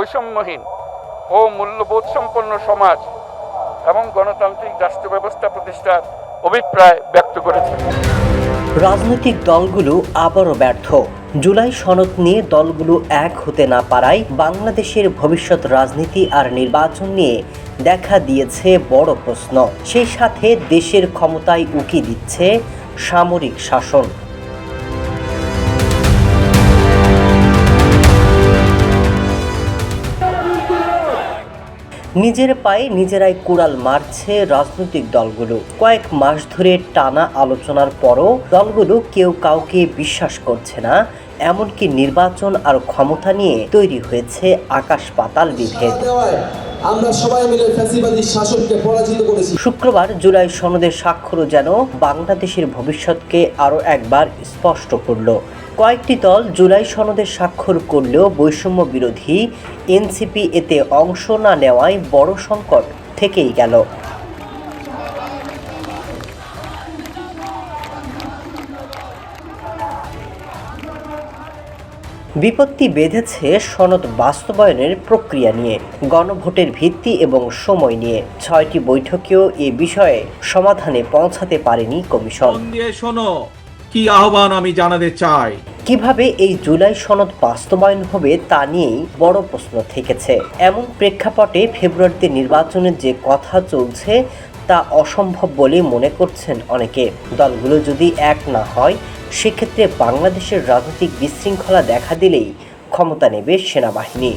বৈষম্যহীন ও মূল্যবোধ সম্পন্ন সমাজ এবং গণতান্ত্রিক রাষ্ট্র ব্যবস্থা প্রতিষ্ঠার অভিপ্রায় ব্যক্ত করেছেন রাজনৈতিক দলগুলো আবারও ব্যর্থ। জুলাই সনদ নিয়ে দলগুলো এক হতে না পারায় বাংলাদেশের ভবিষ্যৎ রাজনীতি আর নির্বাচন নিয়ে দেখা দিয়েছে বড় প্রশ্ন। সেই সাথে দেশের ক্ষমতায় উকি দিচ্ছে সামরিক শাসন। নিজের পায়ে নিজেরাই কুড়াল মারছে রাজনৈতিক দলগুলো। কয়েক মাস ধরে টানা আলোচনার পরও দলগুলো কেউ কাউকে বিশ্বাস করছে না এমনকি নির্বাচন আর ক্ষমতা নিয়ে তৈরি হয়েছে আকাশ পাতাল বিভেদ। আমরা সবাই মিলে ফ্যাসিবাদী শাসককে পরাজিত করেছি। শুক্রবার জুলাই সনদের স্বাক্ষরও যেন বাংলাদেশের ভবিষ্যৎকে আরও একবার স্পষ্ট করল। কয়েকটি দল জুলাই সনদে স্বাক্ষর করলেও বৈষম্য বিরোধী এনসিপি এতে অংশ না নেওয়ায় বড় সংকট থেকেই গেল। বিপত্তি বেঁধেছে সনদ বাস্তবায়নের প্রক্রিয়া নিয়ে, গণভোটের ভিত্তি এবং সময় নিয়ে। ছয়টি বৈঠকেও এ বিষয়ে সমাধানে পৌঁছাতে পারেনি কমিশন। কি আহ্বান আমি জানাতে চাই? কীভাবে এই জুলাই সনদ বাস্তবায়ন হবে তা নিয়েই বড় প্রশ্ন থেকেছে। এমন প্রেক্ষাপটে ফেব্রুয়ারিতে নির্বাচনের যে কথা চলছে তা অসম্ভব বলে মনে করছেন অনেকে। দলগুলো যদি এক না হয়, সেক্ষেত্রে বাংলাদেশের রাজনৈতিক বিশৃঙ্খলা দেখা দিলেই ক্ষমতা নেবে সেনাবাহিনী।